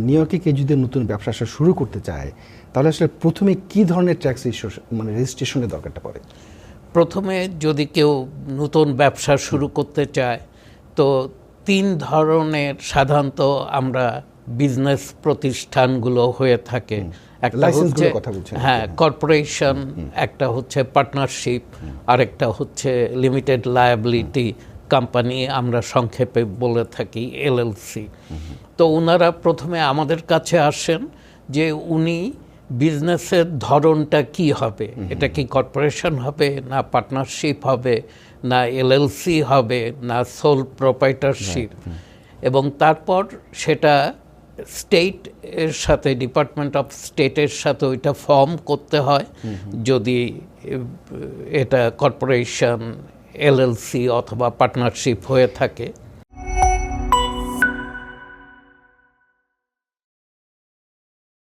New ইয়র্কে কেউ যদি নতুন ব্যবসা শুরু করতে চায় তাহলে আসলে প্রথমে কি ধরনের ট্যাক্স ইস্যু মানে রেজিস্ট্রেশনের দরকারটা পড়ে? প্রথমে যদি কেউ নতুন ব্যবসা শুরু করতে চায় তো তিন ধরনের সাধারণত আমরা বিজনেস প্রতিষ্ঠানগুলো হয়ে থাকে। একটা হচ্ছে হ্যাঁ কর্পোরেশন একটা হচ্ছে পার্টনারশিপ আরেকটা হচ্ছে লিমিটেড লায়াবিলিটি কোম্পানি আমরা সংক্ষেপে বলে থাকি এলএলসি। তো ওনারা প্রথমে আমাদের কাছে আসেন যে উনি বিজনেসের ধরনটা কি হবে? এটা কি কর্পোরেশন হবে না পার্টনারশিপ হবে না এলএলসি হবে না সোল প্রোপাইটারশিপ এবং তারপর সেটা স্টেট এর সাথে ডিপার্টমেন্ট অফ স্টেটের সাথে ওইটা ফর্ম করতে হয়। যদি এটা কর্পোরেশন এলএলসি অথবা পার্টনারশিপ হয়ে থাকে।